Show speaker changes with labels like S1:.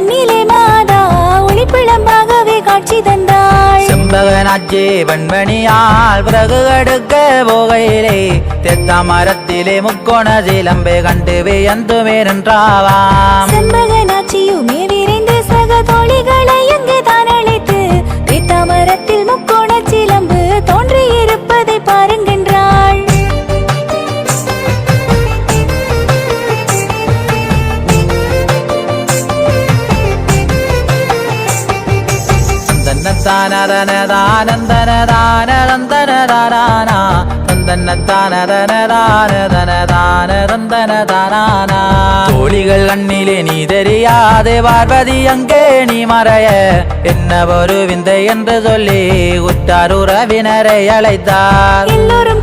S1: கண்ணிலே மாதா ஒளிப்பிளம்பாகவே காட்சி தந்தாள். செம்பக நாச்சே பண்மணியால் பிறகு அடுக்க போகையிலே தெத்த மரத்திலே முக்கோண சிலம்பை கண்டு வியந்துமே நின்றாவாம். தோழிகள் கண்ணிலே நீ தெரியாதே பார்வதி அங்கே நீ மறைய. என்ன ஒரு விந்தை என்று சொல்லி உற்றார் உறவினரை அழைத்தார்.
S2: எல்லோரும்